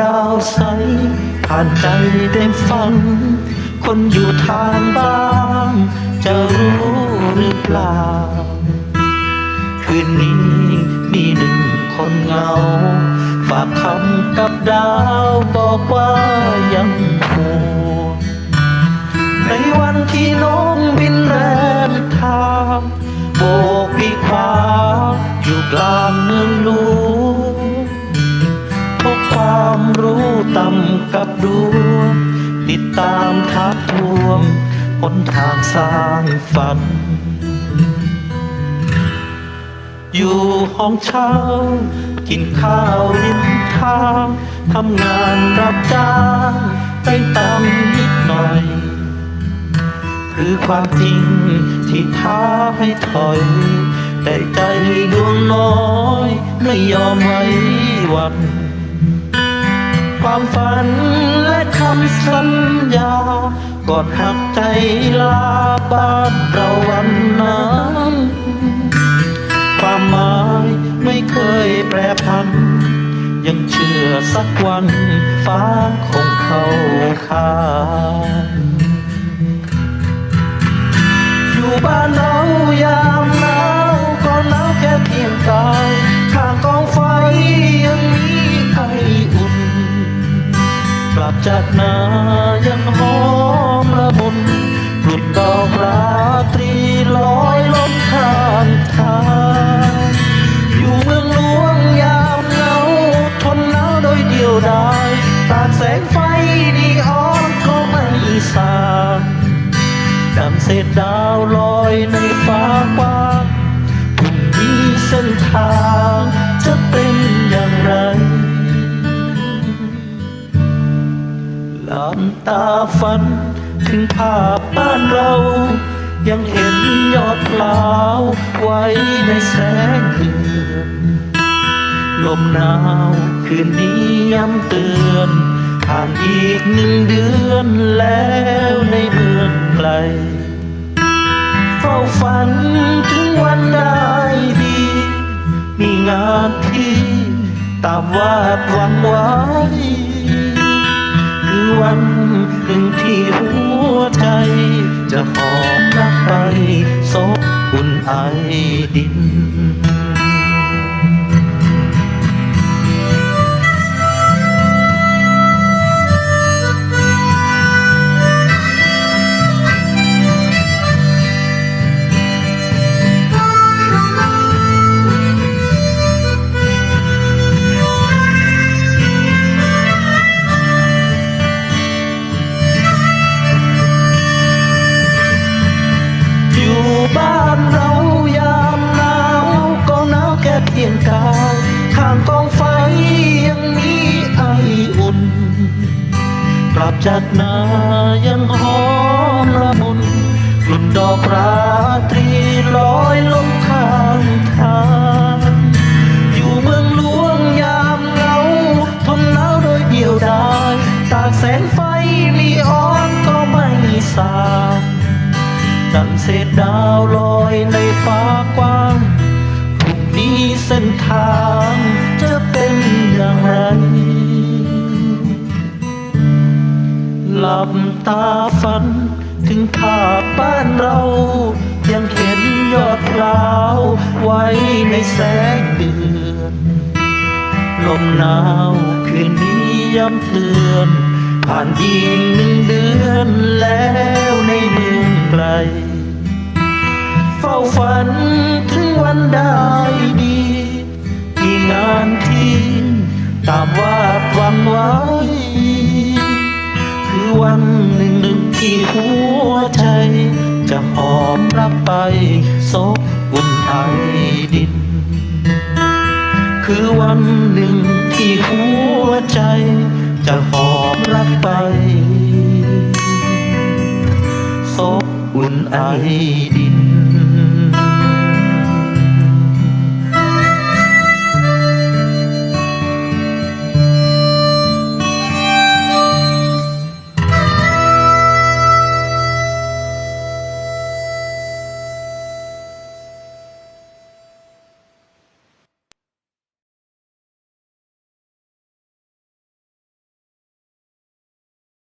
ดาวใส ผ่านใจได้ฟังคนอยู่ทางบ้าน จะรู้หรือเปล่า คืนนี้มีหนึ่งคนเงา ฝากคำกับดาวบอกว่ายังห่วงในวันที่น้องบินแรมทางโบกปีกขวาอยู่กลางเมืองหล ต่ำกับดวงติดตามทักทวงหนทางสร้างฝัน อยู่ห้องเช่า กินข้าวริมทางทำงานรับจ้างได้ตังนิดหน่อยคือความจริงที่ท้าให้ถอย แต่ใจดวงน้อยไม่ยอมไว้วัน ความฝันและคำสัญญากอดหักใจลาบ้านเราวันนั้นความหมายไม่เคยแปรพัน ยังเชื่อสักวันฟ้าคงเข้าข้างอยู่บ้านเรายามหนาว ลับจากนายังหอมละมุนกลุ่นดอกราตรีลอยล้นข้างทางอยู่เมืองหลวงยามเหงาทนหนาวโดยเดียวดายตาแสงไฟนีออนก็ไม่สางดังเศษดาวลอยในฟ้ากว้างพรุ่งนี้เส้นทางจะเป็นอย่างไร ลับตาฝัน ถึงภาพบ้านเรา ยังเห็นยอดพลาวไว้ในแสงเดือนลมหนาวคืนนี้ย้ำเตือนผ่านอีกหนึ่งเดือนแล้วในเมืองไกล เฝ้าฝันถึงวันได้ดี มีงานที่ตามวาดหวังไว้ หอบรักไปซบอุ่นไอดินางกองไฟยังมีไออุ่น กลับจากนายังหอมละมุนกลุ่นดอกราตรีลอยลงข้างทางอยู่เมืองหลวงยามเหงาทนหนาวโดยเดียวดายตากแสงไฟนีออนก็ไม่สาดังเศษดาวลอยในฟ้ากว้างพรุ่งนี้เส้นทาง บตาฝัน ถึงภาพบ้านเรา ยังเห็นยอดพลาวไว้ในแสงเดือนลมหนาวคืนนี้ย้ำเตือน ผ่านอีกหนึ่งเดือนแล้วในเมืองไกล เฝ้าฝันถึงวันได้ดีมีงานที่ตามวาดหวังไว้ วันหนึ่งหนึ่งที่หัวใจ จะหอมรับไปซบอุ่นไอดิน คือวันหนึ่งที่หัวใจ จะหอมรักไปซบอุ่นไอดิน